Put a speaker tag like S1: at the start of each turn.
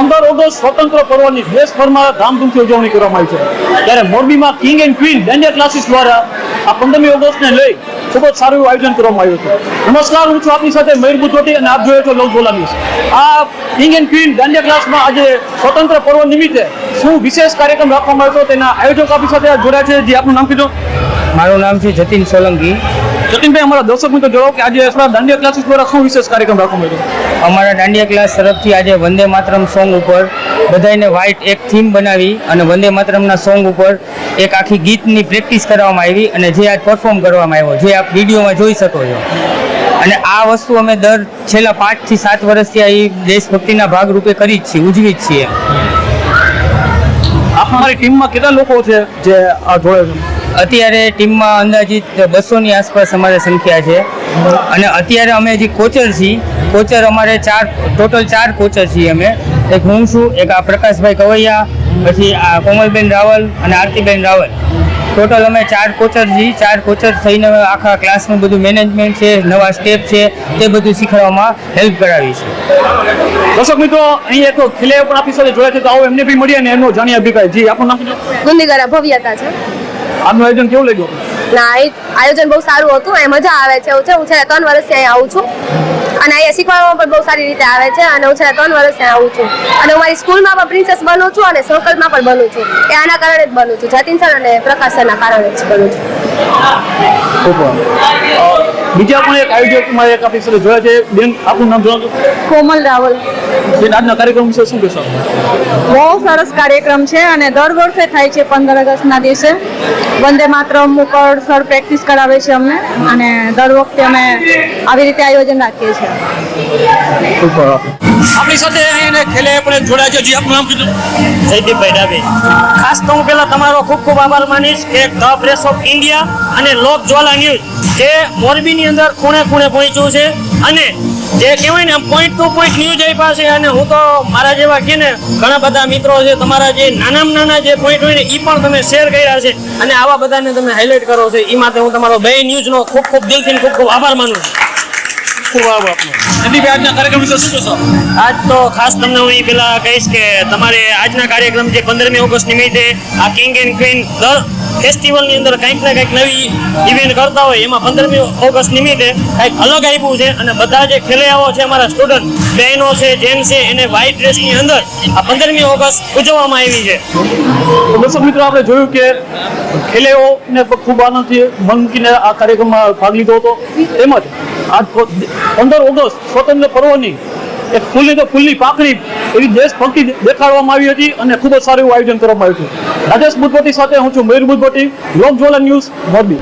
S1: પંદર ઓગસ્ટ સ્વતંત્ર પર્વની દેશભરમાં ધામધૂમથી ઉજવણી કરવામાં આવી છે. ત્યારે મોરબીમાં king and queen danger classes દ્વારા આ પંદરમી ઓગસ્ટને લઈ ખૂબ જ સારું આયોજન કરવામાં આવ્યું હતું. નમસ્કાર, હું છું આપની સાથે મયુર બુદ્ધોટી અને આપ જોયો છો લોક બોલાની. આ કિંગ એન્ડ ક્વીન દાંડિયા ક્લાસમાં આજે સ્વતંત્ર પર્વ નિમિત્તે શું વિશેષ કાર્યક્રમ રાખવામાં આવ્યો તેના આયોજક આપણી સાથે જોડાયા છે. જે, આપનું નામ કીધું?
S2: મારું નામ છે જતીન સોલંકી.
S1: જતીનભાઈ અમારા દર્શક મિત્રો જણાવો કે આજે દાંડિયા ક્લાસીસ દ્વારા શું વિશેષ કાર્યક્રમ રાખવામાં આવ્યો
S2: અમારા દાંડિયા ક્લાસ તરફથી આજે વંદે માતરમ સોંગ ઉપર બધાને વ્હાઇટ એક થીમ બનાવી અને વંદે માતરમના સોંગ ઉપર એક આખી ગીતની પ્રેક્ટિસ કરવામાં આવી અને જે આજ પરફોર્મ કરવામાં આવ્યો જે આપ વિડીયોમાં જોઈ શકો છો. અને આ વસ્તુ અમે દર છેલ્લા પાંચથી સાત વર્ષથી આ દેશભક્તિના ભાગરૂપે કરી જ છીએ ઉજવી જ છીએ.
S1: આપણી ટીમમાં કેટલા લોકો છે જે આ જોડે છે?
S2: અત્યારે ટીમમાં અંદાજિત બસોની આસપાસ અમારે સંખ્યા છે. અને અત્યારે અમે જે કોચર છીએ કોચર અમારે ચાર ટોટલ ચાર કોચર છીએ અમે. એક હું છું એક આ પ્રકાશભાઈ કવૈયા પછી આ કોમલબેન રાવલ અને આરતીબેન રાવલ. ટોટલ અમે ચાર કોચર છીએ ચાર કોચર થઈને આખા ક્લાસનું બધું મેનેજમેન્ટ છે નવા સ્ટેપ છે તે બધું શીખવાડવામાં હેલ્પ કરાવી છે.
S1: દર્શક મિત્રો અહીં એક ખિલે પણ આપણી સાથે જોડે છે તો આવો એમને બી મળીએ અને એમનો જાણીએ અભિપ્રાય. જી આપણું નામ?
S3: ગુંદીગરા ભવ્યતા છે.
S1: આજનું આયોજન કેવું લાગ્યું?
S3: ના આયોજન બહુ સારું હતું એ મજા આવે છે હું છે. હું છેલ્લા ત્રણ વર્ષથી અહીં આવું છું. અને અહીંયા શીખવામાં પણ બહુ સારી રીતે આવે છે અને હું છેલ્લા ત્રણ વર્ષથી આવું છું. અને હું મારી સ્કૂલમાં પણ પ્રિન્સેસ બનું છું અને સર્કલમાં પણ બનું છું. એ આના કારણે જ બનું છું. જતીન સર અને પ્રકાશ સરના કારણે જ બનું છું.
S1: બીજા પણ એક આયોજક મારે એક આપણી સાથે જોયા છે. બેન આપનું નામ જણાવજો
S4: કોમલ રાવલ.
S1: બેન આજના કાર્યક્રમ વિશે શું કહેશો
S4: બહુ સરસ કાર્યક્રમ છે અને દર વર્ષે થાય છે પંદર ઓગસ્ટના દિવસે. વંદે માત્ર મુકળ સર પ્રેક્ટિસ કરાવે છે અમને. અને દર વખતે અમે આવી રીતે આયોજન રાખીએ છીએ.
S1: આપણી સાથે અહીં ખેલે પણ જોડાય છે જી આપનું નામ કીધું?
S5: જયદીપભાઈ ડાબે ખાસ તો હું પહેલા તમારો ખૂબ ખૂબ આભાર માનીશ કે ધ પ્રેસ ઓફ ઇન્ડિયા અને લોક જ્વાલા ન્યૂઝ જે મોરબીની અંદર ખૂણે ખૂણે પહોંચ્યું છે. અને જે કહેવાય ને પોઈન્ટ ટુ પોઈન્ટ ન્યૂઝ આપ્યા છે. અને હું તો મારા જેવા કે ને ઘણા બધા મિત્રો છે તમારા જે નાનામાં નાના જે પોઈન્ટ હોય ને એ પણ તમે શેર કર્યા છે. અને આવા બધાને તમે હાઇલાઇટ કરો છો. એ માટે હું તમારો બે ન્યૂઝનો ખૂબ ખૂબ દિલથી ખૂબ ખૂબ આભાર માનું છું.
S1: ખૂબ આપનો. આજના કાર્યક્રમ વિશે શું કહેશો?
S5: આજ તો ખાસ તમને હું એ પેલા કહીશ કે તમારે આજના કાર્યક્રમ જે પંદરમી ઓગસ્ટ નિમિત્તે આ કિંગ એન્ડ ક્વીન દર ફેસ્ટિવલની અંદર કંઈક ને કંઈક નવી ઇવેન્ટ કરતા હોય, એમાં પંદરમી ઓગસ્ટ નિમિત્તે કંઈક અલગ આપ્યું છે અને બધા જે ખેલૈયાઓ છે, અમારા સ્ટુડન્ટ બહેનો છે, જેન છે, એને વ્હાઇટ ડ્રેસની અંદર આ પંદરમી ઓગસ્ટ ઉજવવામાં આવી છે.
S1: દર્શક મિત્રો, આપણે જોયું કે ખેલેઓને પણ ખૂબ આનંદથી મન મૂકીને આ કાર્યક્રમમાં ભાગ લીધો હતો. તેમજ આ પંદર ઓગસ્ટ સ્વતંત્ર પર્વની એક ફૂલની તો ફૂલની પાકડી એવી દેશભક્તિ દેખાડવામાં આવી હતી અને ખૂબ જ સારું એવું આયોજન કરવામાં આવ્યું હતું. રાજેશ બુદ્ધવટી સાથે હું છું મયુર બુદ્ધવટી લોક જ્વાલા ન્યૂઝ મોરબી.